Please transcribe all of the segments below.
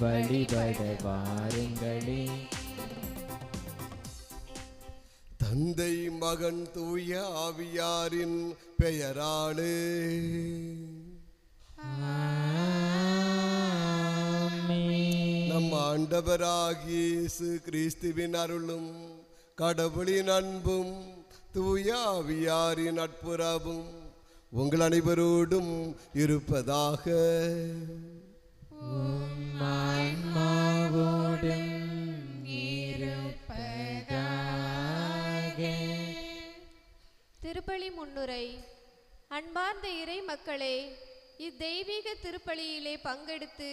வழிபட வாருங்களே. தந்தை மகன் தூய ஆவியாரின் பெயராலே. நம் ஆண்டவராகிய இயேசு கிறிஸ்துவின் அருளும் கடவுளின் அன்பும் தூய ஆவியாரின் நட்புறவும் உங்கள் அனைவரோடும் இருப்பதாக. திருப்பலி முன்னுரை. அன்பார்ந்த இறை மக்களே இத்தெய்வீக திருப்பலியிலே பங்கெடுத்து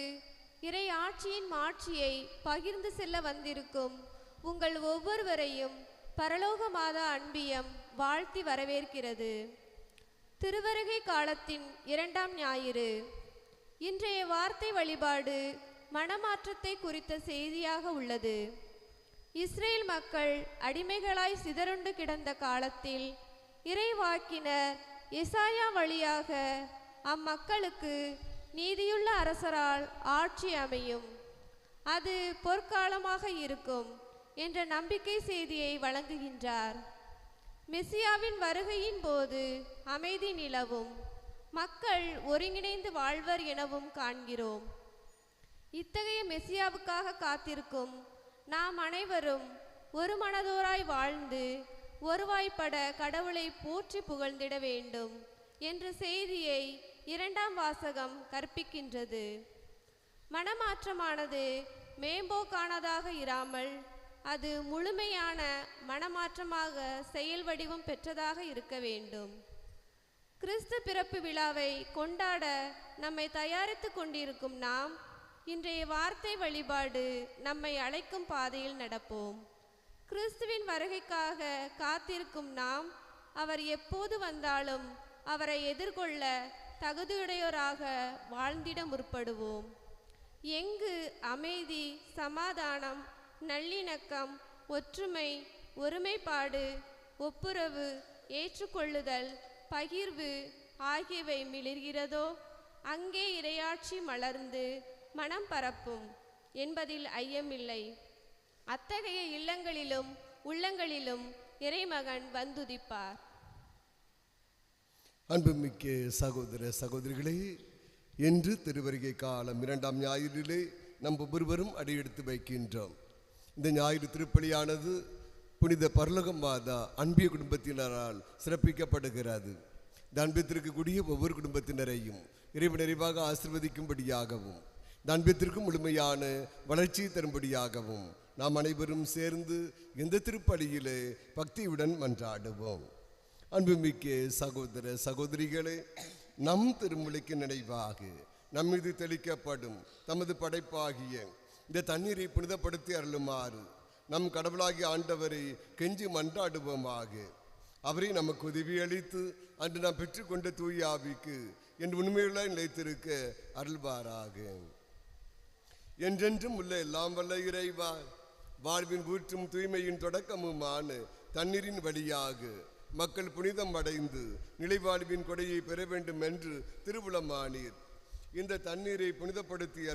இறை ஆட்சியின் மாட்சியை பகிர்ந்து செல்ல வந்திருக்கும் உங்கள் ஒவ்வொருவரையும் பரலோக மாதா அன்பியம் வாழ்த்தி வரவேற்கிறது. திருவருகை காலத்தின் இரண்டாம் ஞாயிறு. இன்றைய வார்த்தை வழிபாடு மனமாற்றத்தை குறித்த செய்தியாக உள்ளது. இஸ்ரேல் மக்கள் அடிமைகளாய் சிதறுண்டு கிடந்த காலத்தில் இறைவாக்கினர் எசாயா வழியாக அம்மக்களுக்கு நீதியுள்ள அரசரால் ஆட்சி அமையும். அது பொற்காலமாக இருக்கும் என்ற நம்பிக்கை செய்தியை வழங்குகின்றார். மெசியாவின் வருகையின் போது அமைதி நிலவும். மக்கள் ஒருங்கிணைந்து வாழ்வர் எனவும் காண்கிறோம். இத்தகைய மெசியாவுக்காக காத்திருக்கும் நாம் அனைவரும் ஒரு மனதோராய் வாழ்ந்து ஒருவாய்ப்பட கடவுளை போற்றி புகழ்ந்திட வேண்டும் என்ற செய்தியை இரண்டாம் வாசகம் கற்பிக்கின்றது. மனமாற்றமானது மேம்போக்கானதாக இராமல் அது முழுமையான மனமாற்றமாக செயல் வடிவம் பெற்றதாக இருக்க வேண்டும். கிறிஸ்து பிறப்பு விழாவை கொண்டாட நம்மை தயாரித்து கொண்டிருக்கும் நாம் இன்றைய வார்த்தை வழிபாடு நம்மை அழைக்கும் பாதையில் நடப்போம். கிறிஸ்துவின் வருகைக்காக காத்திருக்கும் நாம் அவர் எப்போது வந்தாலும் அவரை எதிர்கொள்ள தகுதியுடையோராக வாழ்ந்திட முற்படுவோம். எங்கு அமைதி சமாதானம் நல்லிணக்கம் ஒற்றுமை ஒருமைப்பாடு ஒப்புரவு ஏற்றுக்கொள்ளுதல் பகிர்வு ஆகியவை மிளிர்கிறதோ அங்கே இரையாட்சி மலர்ந்து மனம் பரப்பும் என்பதில் ஐயமில்லை. அத்தகைய இல்லங்களிலும் உள்ளங்களிலும் இறைமகன் வந்துதிப்பார். அன்புமிக்க சகோதர சகோதரிகளே என்று திருவருகை காலம் இரண்டாம் ஞாயிறிலே நம் ஒவ்வொருவரும் அடியெடுத்து வைக்கின்றோம். இந்த ஞாயிறு திருப்பலியானது புனித பரலகம் மாதா அன்பிய குடும்பத்தினரால் சிறப்பிக்கப்படுகிறது. இந்த அன்பியத்திற்கு கூடிய ஒவ்வொரு குடும்பத்தினரையும் இறைவன் நிறைவாக ஆசிர்வதிக்கும்படியாகவும் இந்த முழுமையான வளர்ச்சி தரும்படியாகவும் நாம் அனைவரும் சேர்ந்து இந்த திருப்பலியிலே பக்தியுடன் மன்றாடுவோம். அன்புமிக்க சகோதர சகோதரிகளே நம் திருமொழிக்கு நினைவாக நம் மீது தெளிக்கப்படும் தமது படைப்பாகிய இந்த தண்ணீரை புனிதப்படுத்தி அருளுமாறு நம் கடவுளாகிய ஆண்டவரை கெஞ்சி மன்றாடுவோமாக. அவரை நமக்கு உதவி அளித்து அன்று நாம் பெற்றுக்கொண்ட தூயாவிக்கு என் உண்மையுள்ள நிலைத்திருக்க அருள்வாராக. என்றென்றும் உள்ள எல்லாம் வல்ல இறைவா வாழ்வின் ஊற்றும் தூய்மையின் தொடக்கமுமான தண்ணீரின் வழியாக மக்கள் புனிதம் அடைந்து நிலைவாழ்வின் கொடையை பெற வேண்டும் என்று திருவுளமானீர். இந்த தண்ணீரை புனிதப்படுத்திய